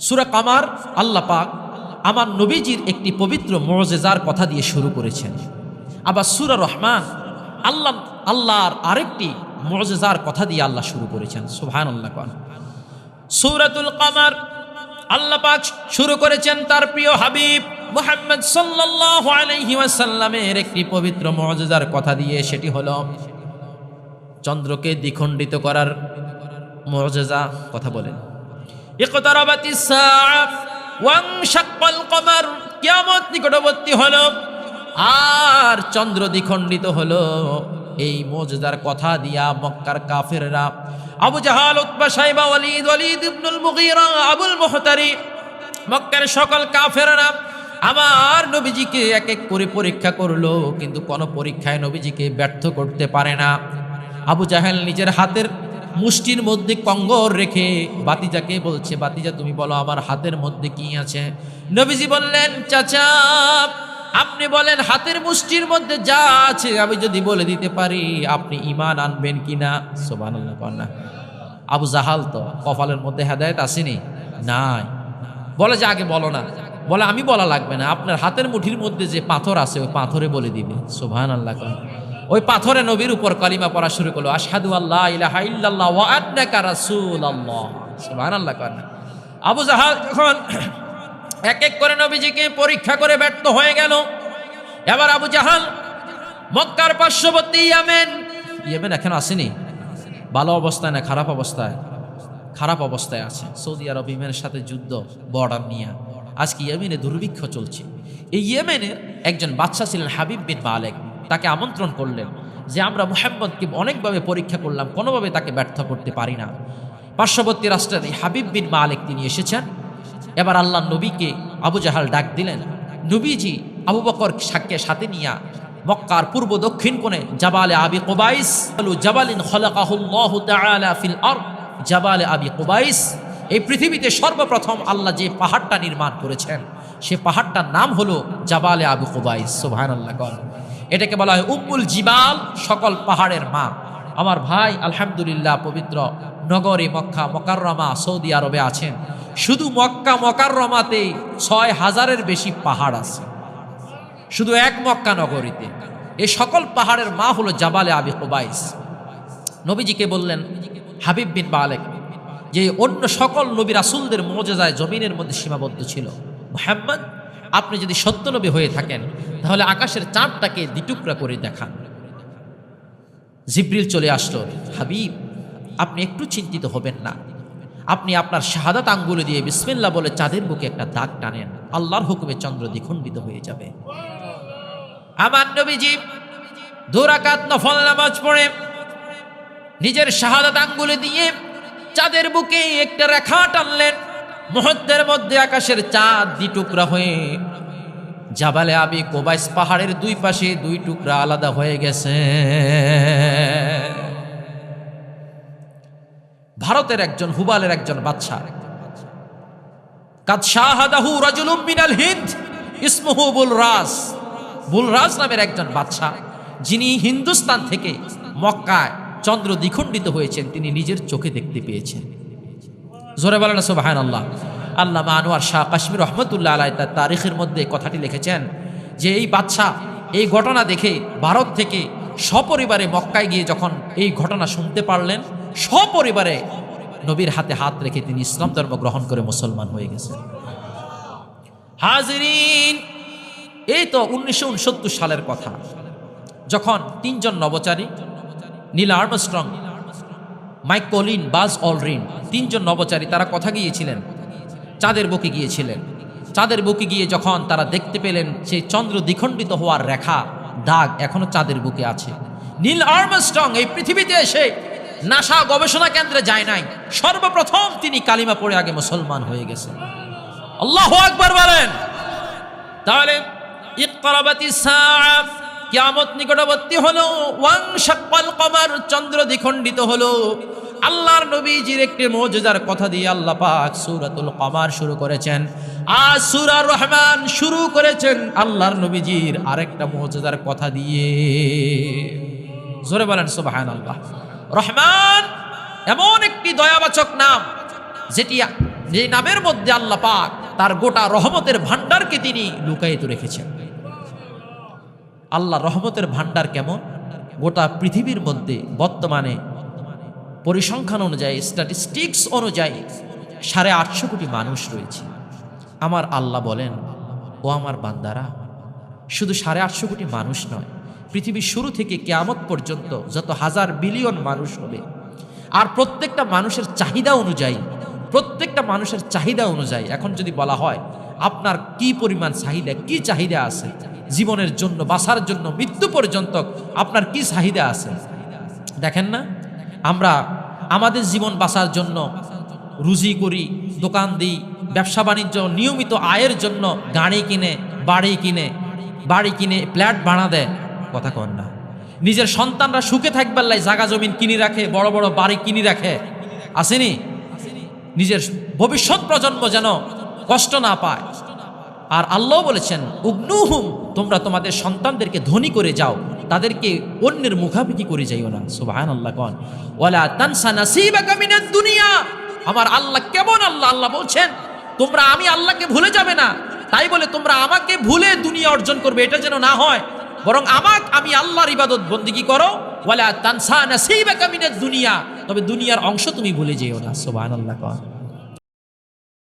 সুরা কামার, আল্লাহ পাক আমার নবীজির একটি পবিত্র মজেজার কথা দিয়ে শুরু করেছেন। আবার সুরা রহমান, আল্লাহ, আল্লাহর আরেকটি মজেজার কথা দিয়ে আল্লাহ শুরু করেছেন। সুহান আল্লাহ সুরাতুল কামার, আল্লাহ পাক শুরু করেছেন তার প্রিয় হাবিব মুহাম্মদ সাল্লাল্লাহু একটি পবিত্র মজেজার কথা দিয়ে, সেটি হলো চন্দ্রকে দ্বিখণ্ডিত করার মজেজা কথা বলেন। ইকতারাবাতি সাআ ওয়ানশাক্কাল কমার কিয়ামত নিকটবর্তী হলো। আর চন্দ্র দ্বিখণ্ডিত হলো। এই মজেদার কথা দিয়া মক্কার কাফেররা, আবু জাহাল, উতবা সাইবা ওয়ালিদ ওয়ালিদ ইবনুল মুগীরা, আবুল মুহতারি, মক্কার সকল কাফেররা আমার নবীজিকে এক এক করে পরীক্ষা করল, কিন্তু কোনো পরীক্ষায় নবীজিকে ব্যর্থ করতে পারে না। আবু জাহেল নিজের হাতের মুষ্টির মধ্যে কঙ্গর রেখে বাতিজাকে বলছে, বাতিজা, তুমি বলো আমার হাতের মধ্যে কি আছে? নবীজি বললেন, চাচা, আপনি বলেন হাতের মুষ্টির মধ্যে যা আছে, আমি যদি বলে দিতে পারি, আপনি ইমান আনবেন কিনা? সোবানুল্লাহ কন্যা আবু জাহাল তো কপালের মধ্যে হেদায়ত আসেনি? নাই। বলে যে আগে বলো না। বলে, আমি বলা লাগবে না, আপনার হাতের মুঠির মধ্যে যে পাথর আছে, ওই পাথরে বলে দিবে। সোভান আল্লাহ ওই পাথরে নবীর উপর কালিমা পড়া শুরু করল, আশহাদু আল্লাহ ইলাহা ইল্লাল্লাহ ওয়া আন্নাকা রাসূলুল্লাহ। সুবহানাল্লাহ কন্যা আবু জাহাল যখন এক এক করে নবীজিকে পরীক্ষা করে ব্যর্থ হয়ে গেল, এবার আবু জাহাল মক্কার পার্শ্ববর্তী ইয়ামেন, ইয়েমেন এখন আসেনি, ভালো অবস্থায় না খারাপ অবস্থায়? খারাপ অবস্থায় আছে। সৌদি আরব ইয়েমেনের সাথে যুদ্ধ বর্ডার নিয়ে। আজকে ইয়েমেনে দুর্ভিক্ষ চলছে। এই ইয়েমেনের একজন বাচ্চা ছিলেন হাবিব বিন মালেক। তাকে আমন্ত্রণ করলেন যে আমরা মোহাম্মদকে অনেকভাবে পরীক্ষা করলাম, কোনোভাবে তাকে ব্যর্থ করতে পারি না। পার্শ্ববর্তী রাষ্ট্রের হাবিব বিন মালেক তিনি এসেছেন। এবার আল্লাহ নবীকে আবু জাহাল ডাক দিলেন, নবীজি, আবু বকর সাক্যে সাথে নিয়া মক্কার পূর্ব দক্ষিণ কোণে জাবালে আবি কোবাইস জাবালিন জাবালে আবি কোবাইস, এই পৃথিবীতে সর্বপ্রথম আল্লাহ যে পাহাড়টা নির্মাণ করেছেন, সে পাহাড়টার নাম হলো জাবালে আবু কোবাইস সুবহানাল্লাহ, কর। এটাকে বলা হয় উম্মুল জিবাল, সকল পাহাড়ের মা আমার ভাই, আলহামদুলিল্লাহ, পবিত্র নগরী মক্কা, মকাররমা, সৌদি আরবে আছেন। শুধু মক্কা, মকাররমাতে ছয় হাজারের বেশি পাহাড় আছে। শুধু এক মক্কা নগরীতে। এই সকল পাহাড়ের মা হলো জাবালে আবি কোবাইস নবীজিকে বললেন, হাবিব বিন বালেক যে অন্য সকল নবী রাসুলদের মজেজায় জমিনের মধ্যে সীমাবদ্ধ ছিল। মোহাম্মদ আপনি যদি সত্য নবী হয়ে থাকেন, তাহলে আকাশের চাঁদটাকে দ্বিটুকরা করে দেখান। জিব্রিল চলে আসলো, হাবিব, আপনি একটু চিন্তিত হবেন না। আপনি আপনার শাহাদাত আঙ্গুলে দিয়ে বিসমিল্লা বলে চাঁদের বুকে একটা দাগ টানেন। আল্লাহর হুকুমে চন্দ্র দ্বিখণ্ডিত হয়ে যাবে। আমার নবীজি দুরাকাত নফল নামাজ পড়ে, নিজের শাহাদাত আঙ্গুলে দিয়ে চাঁদের বুকে একটা রেখা টানলেন। মুহূর্তের মধ্যে আকাশের চাঁদ দ্বি টুকরা হয়ে জাবালে আবি কোবাইস পাহাড়ের দুই পাশে দুই টুকরা আলাদা হয়ে গেছে। ভারতের একজন, হুবালের একজন বাচ্চা কাদ শাহাদাহু রাজুলুম মিনাল হিন্দ, ইসমুহু বুলরাজ বুলরাজ নামের একজন বাদশা যিনি হিন্দুস্তান থেকে মক্কায় চন্দ্র দ্বিখণ্ডিত হয়েছেন, তিনি নিজের চোখে দেখতে পেয়েছেন। জোরে বলেন সোবাহান আল্লাহ আল্লাহ আনোয়ার শাহ কাশ্মীর রহমতুল্লাহ আলাই তার তারিখের মধ্যে কথাটি লিখেছেন যে এই বাদশাহ এই ঘটনা দেখে ভারত থেকে সপরিবারে মক্কায় গিয়ে যখন এই ঘটনা শুনতে পারলেন, সপরিবারে নবীর হাতে হাত রেখে তিনি ইসলাম ধর্ম গ্রহণ করে মুসলমান হয়ে গেছেন। হাজরিন, এই তো উনিশশো উনসত্তর সালের কথা। যখন তিনজন নবচারী, Neil Armstrong Mike Collins, Buzz Aldrin, তিনজন নবচারী তারা কথা গিয়েছিলেন। চাঁদের বুকে গিয়েছিলেন। চাঁদের বুকে গিয়ে যখন তারা দেখতে পেলেন, সেই চন্দ্র দ্বিখণ্ডিত হওয়ার রেখা, দাগ এখনও চাঁদের বুকে আছে। নীল আর্মস্ট্রং এই পৃথিবীতে এসে নাসা গবেষণা কেন্দ্রে যায় নাই। সর্বপ্রথম তিনি কালিমা পড়ে আগে মুসলমান হয়ে গেছেন। আল্লাহ আকবার বলেন। তাহলে ইকরাবাতি সাআ কিয়ামত নিকটবর্তী হলো। ওয়াং শাক্কাল কমার চন্দ্র দ্বিখণ্ডিত হলো। আল্লাহর নবীজির একটি মৌজুদার কথা দিয়ে আল্লাহ পাক সূরাতুল কমার শুরু করেছেন। আর রহমান শুরু করেছেন আল্লাহর নবীজির আরেকটা মৌজুদার কথা দিয়ে। জোরে বলেন, সুবহানাল্লাহ। রহমান এমন একটি দয়াবাচক নাম, যেটি যে নামের মধ্যে আল্লাহ পাক তার গোটা রহমতের ভান্ডারকে তিনি লুকায়িত রেখেছেন। আল্লাহ রহমতের ভান্ডার কেমন? গোটা পৃথিবীর মধ্যে বর্তমানে পরিসংখ্যান অনুযায়ী স্ট্যাটিস্টিক্স অনুযায়ী সাড়ে আটশো কোটি মানুষ রয়েছে। আমার আল্লাহ বলেন, ও আমার বান্দারা, শুধু সাড়ে আটশো কোটি মানুষ নয়, পৃথিবীর শুরু থেকে কেয়ামত পর্যন্ত যত হাজার বিলিয়ন মানুষ হবে, আর প্রত্যেকটা মানুষের চাহিদা অনুযায়ী, প্রত্যেকটা মানুষের চাহিদা অনুযায়ী, এখন যদি বলা হয়, আপনার কি পরিমাণ চাহিদা, কি চাহিদা আছে জীবনের জন্য, বাঁচার জন্য, মৃত্যু পর্যন্ত আপনার কি চাহিদা আছে? দেখেন না? আমরা আমাদের জীবন বাঁচার জন্য রুজি করি, দোকান দিই, ব্যবসা বাণিজ্য, নিয়মিত আয়ের জন্য গাড়ি কিনে, বাড়ি কিনে বাড়ি কিনে, ফ্ল্যাট ভাড়া দেয়। কথা কন না। নিজের সন্তানরা সুখে থাকবার লাই জাগা জমিন কিনে রাখে, বড় বড় বাড়ি কিনে রাখে। আসেনি? নিজের ভবিষ্যৎ প্রজন্ম যেন কষ্ট না পায়। আর আল্লাহ বলেছেন, উগ্নুহুম, তোমরা তোমাদের সন্তানদেরকে ধনী করে যাও, তাদেরকে অন্যের মুখাপিকি করে যাইও না। সুবহান আল্লাহ কন, ওয়ালা তানসা নাসিবাকা মিনাদ দুনিয়া। আমার আল্লাহ কেমন আল্লাহ? আল্লাহ বলছেন, তোমরা, আমি আল্লাহকে ভুলে যাবে না। তাই বলে, তোমরা আমাকে ভুলে দুনিয়া অর্জন করবে, এটা যেন না হয়। বরং আমাক, আমি আল্লাহর ইবাদত বন্দিগি করো। ওয়ালা তানসা নাসিবাকা মিনাদ দুনিয়া। তবে দুনিয়ার অংশ তুমি ভুলে যেও না। সুবহান আল্লাহ কন।